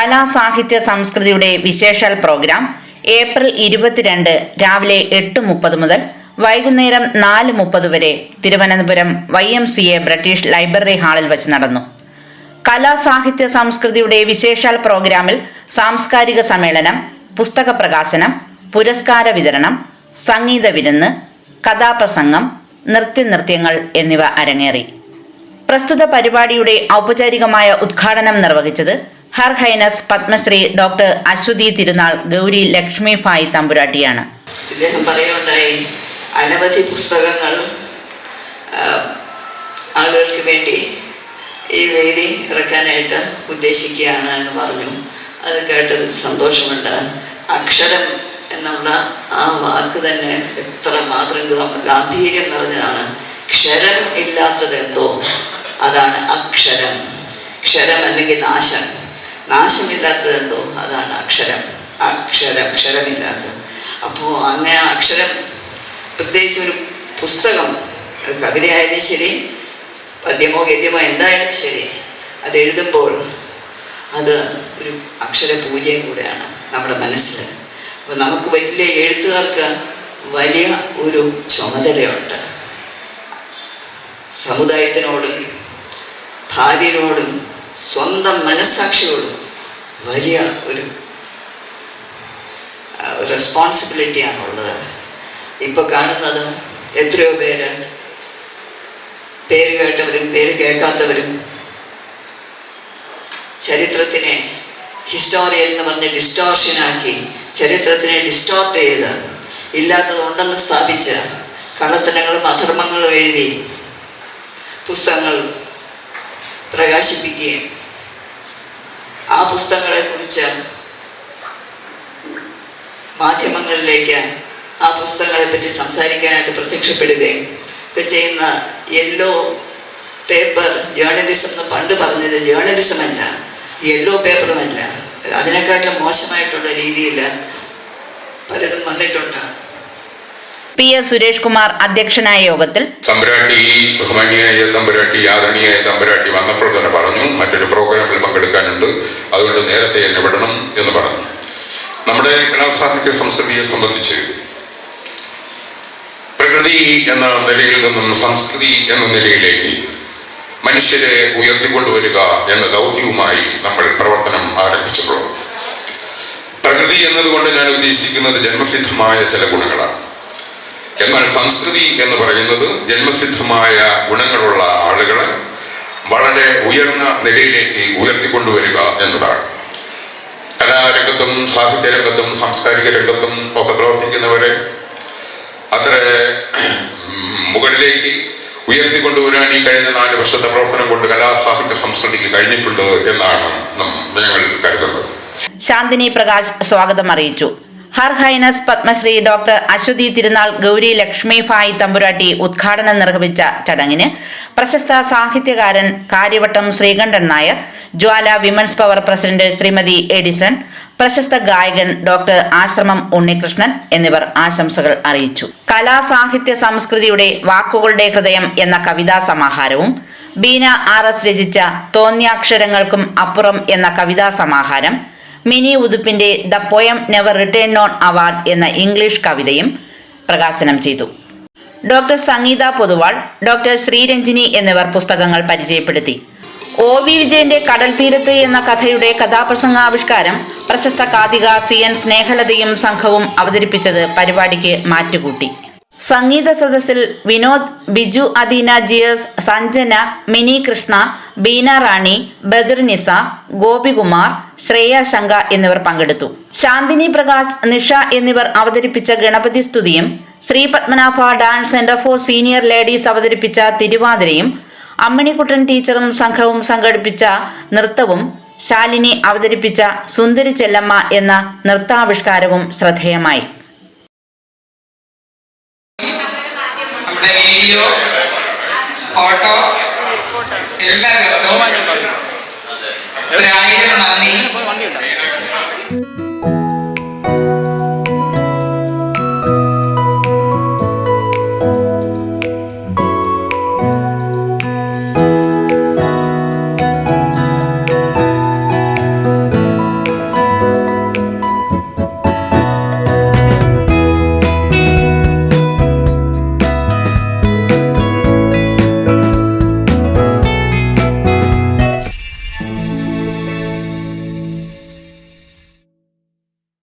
കലാ സാഹിത്യ സംസ്കൃതിയുടെ വിശേഷാൽ പ്രോഗ്രാം ഏപ്രിൽ ഇരുപത്തിരണ്ട് രാവിലെ എട്ട് മുപ്പത് മുതൽ വൈകുന്നേരം നാല് മുപ്പത് വരെ Thiruvananthapuram Y M C A British library ഹാളിൽ വച്ച് നടന്നു. കലാ സാഹിത്യ സംസ്കൃതിയുടെ വിശേഷാൽ പ്രോഗ്രാമിൽ സാംസ്കാരിക സമ്മേളനം പുസ്തക പ്രകാശനം പുരസ്കാര വിതരണം സംഗീത വിരുന്ന് കഥാപ്രസംഗം നൃത്യനൃത്യങ്ങൾ എന്നിവ അരങ്ങേറി. പ്രസ്തുത പരിപാടിയുടെ ഔപചാരികമായ ഉദ്ഘാടനം നിർവഹിച്ചത് her highness Padmashri doctor Aswathi Thirunal Gowri Lakshmi bhai തമ്പുരാട്ടിയാണ്. ഇദ്ദേഹം പറയുകയുണ്ടായി അനവധി പുസ്തകങ്ങൾ ആളുകൾക്ക് വേണ്ടി ഈ വേദി ഇറക്കാനായിട്ട് ഉദ്ദേശിക്കുകയാണ് എന്ന് പറഞ്ഞു. അത് കേട്ടതിൽ സന്തോഷമുണ്ട്. അക്ഷരം എന്നുള്ള ആ വാക്ക് തന്നെ എത്ര മാത്രം ഗാംഭീര്യം നിറഞ്ഞതാണ്. ക്ഷരം ഇല്ലാത്തത് എന്തോ അതാണ് അക്ഷരം. ക്ഷരം അല്ലെങ്കിൽ നാശം. നാശമില്ലാത്തത് എന്തോ അതാണ് അക്ഷരം. അക്ഷരം അക്ഷരമില്ലാത്തത്. അപ്പോൾ അങ്ങനെ അക്ഷരം പ്രത്യേകിച്ച് ഒരു പുസ്തകം കവിതയായാലും ശരി പദ്യമോ ഗദ്യമോ എന്തായാലും ശരി അത് എഴുതുമ്പോൾ അത് ഒരു അക്ഷര പൂജയും കൂടെയാണ് നമ്മുടെ മനസ്സിൽ. അപ്പോൾ നമുക്ക് വലിയ എഴുത്തുകാർക്ക് വലിയ ഒരു ചുമതലയുണ്ട്. സമുദായത്തിനോടും ഭാവിയോടും സ്വന്തം മനസ്സാക്ഷിയോടും വലിയ ഒരു റെസ്പോൺസിബിലിറ്റിയാണുള്ളത് ഇപ്പോൾ കാണുന്നത് എത്രയോ പേര് പേര് കേട്ടവരും പേര് കേൾക്കാത്തവരും ചരിത്രത്തിനെ ഹിസ്റ്റോറിയൽ എന്ന് പറഞ്ഞ് ഡിസ്റ്റോർഷനാക്കി ചരിത്രത്തിനെ ഡിസ്റ്റോർട്ട് ചെയ്ത് ഇല്ലാത്തത് ഉണ്ടെന്ന് സ്ഥാപിച്ച് കള്ളത്തനങ്ങളും അധർമ്മങ്ങളും എഴുതി പുസ്തകങ്ങൾ പ്രകാശിപ്പിക്കുകയും പുസ്തകങ്ങളെക്കുറിച്ച് മാധ്യമങ്ങളിലേക്ക് ആ പുസ്തകങ്ങളെ പറ്റി സംസാരിക്കാനായിട്ട് പ്രത്യക്ഷപ്പെടുകയും ഒക്കെ ചെയ്യുന്ന യെല്ലോ പേപ്പർ ജേർണലിസം എന്ന് പണ്ട് പറഞ്ഞത് ജേർണലിസം അല്ല യെല്ലോ പേപ്പറുമല്ല അതിനെക്കാട്ടിലും മോശമായിട്ടുള്ള രീതിയിൽ പലതും വന്നിട്ടുണ്ട്. പി എസ് സുരേഷ് കുമാർ അധ്യക്ഷനായ യോഗത്തിൽ തമ്പുരാട്ടി ബഹുമാന്യായ തമ്പുരാട്ടി ആദരണീയായ തമ്പുരാട്ടി വന്നപ്പോൾ തന്നെ പറഞ്ഞു മറ്റൊരു പ്രോഗ്രാമിൽ പങ്കെടുക്കാനുണ്ട് അതുകൊണ്ട് നേരത്തെ എന്നെ വിടണം എന്ന് പറഞ്ഞു. നമ്മുടെ കലാ സാഹിത്യ സംസ്കൃതിയെ സംബന്ധിച്ച് പ്രകൃതി എന്ന നിലയിൽ നിന്നും സംസ്കൃതി എന്ന നിലയിലേക്ക് മനുഷ്യരെ ഉയർത്തിക്കൊണ്ടുവരിക എന്ന ദൗത്യവുമായി നമ്മൾ പ്രവർത്തനം ആരംഭിച്ചപ്പോൾ. പ്രകൃതി എന്നതുകൊണ്ട് ഞാൻ ഉദ്ദേശിക്കുന്നത് ജന്മസിദ്ധമായ ചില ഗുണങ്ങളാണ്. എന്നാൽ സംസ്കൃതി എന്ന് പറയുന്നത് ജന്മസിദ്ധമായ ഗുണങ്ങളുള്ള ആളുകളെ വളരെ ഉയർന്ന നിലയിലേക്ക് ഉയർത്തിക്കൊണ്ടുവരിക എന്നതാണ്. കലാരംഗത്തും സാഹിത്യരംഗത്തും സാംസ്കാരിക രംഗത്തും ഒക്കെ പ്രവർത്തിക്കുന്നവരെ അത്ര മുകളിലേക്ക് ഉയർത്തിക്കൊണ്ടുവരാൻ ഈ കഴിഞ്ഞ നാല് വർഷത്തെ പ്രവർത്തനം കൊണ്ട് കലാ സാഹിത്യ സംസ്കൃതിക്ക് കഴിഞ്ഞിട്ടുണ്ട് എന്നാണ് ഞങ്ങൾ കരുതുന്നത്. ശാന്തിനി പ്രകാശ് സ്വാഗതം അറിയിച്ചു. Her highness Padmashri doctor Aswathi Thirunal Gowri Lakshmi bhai Thampuratti ഉദ്ഘാടനം നിർവഹിച്ച ചടങ്ങിന് പ്രശസ്ത സാഹിത്യകാരൻ Kariavattom Sreekantan Nair Jwala women's power president Srimathi Edison പ്രശസ്ത ഗായകൻ ഡോക്ടർ ആശ്രമം ഉണ്ണികൃഷ്ണൻ എന്നിവർ ആശംസകൾ അറിയിച്ചു. കലാ സാഹിത്യ സംസ്കൃതിയുടെ വാക്കുകളുടെ ഹൃദയം എന്ന കവിതാ സമാഹാരവും ബീന ആർ എസ് രചിച്ച തോന്നിയാക്ഷരങ്ങൾക്കും അപ്പുറം എന്ന കവിതാ സമാഹാരം Mini ഉതുപ്പിന്റെ the poem never return on award എന്ന ഇംഗ്ലീഷ് കവിതയും പ്രകാശനം ചെയ്തു. ഡോക്ടർ സംഗീത പൊതുവാൾ ഡോക്ടർ ശ്രീരഞ്ജിനി എന്നിവർ പുസ്തകങ്ങൾ പരിചയപ്പെടുത്തി. ഒ വി വിജയന്റെ കടൽ തീരത്ത് എന്ന കഥയുടെ കഥാപ്രസംഗാവിഷ്കാരം പ്രശസ്ത കാതിക സി എൻ സ്നേഹലതയും സംഘവും അവതരിപ്പിച്ചത് പരിപാടിക്ക് മാറ്റുകൂട്ടി. സംഗീത സദസ്സിൽ വിനോദ് ബിജു അദീന ജിയസ് സഞ്ജന മിനി കൃഷ്ണ ബീന റാണി ബദർനിസ ഗോപികുമാർ ശ്രേയ ശങ്ക എന്നിവർ പങ്കെടുത്തു. ശാന്തിനി പ്രകാശ് നിഷ എന്നിവർ അവതരിപ്പിച്ച ഗണപതി സ്തുതിയും Sree Padmanabha dance centre for senior ladies അവതരിപ്പിച്ച തിരുവാതിരയും അമ്മിണിക്കുട്ടൻ ടീച്ചറും സംഘവും സംഘടിപ്പിച്ച നൃത്തവും ശാലിനി അവതരിപ്പിച്ച സുന്ദരി ചെല്ലമ്മ എന്ന നൃത്താവിഷ്കാരവും ശ്രദ്ധേയമായി. നമ്മുടെ വീഡിയോ ഫോട്ടോ എല്ലാവർക്കും. ഒരായിരം നന്ദി.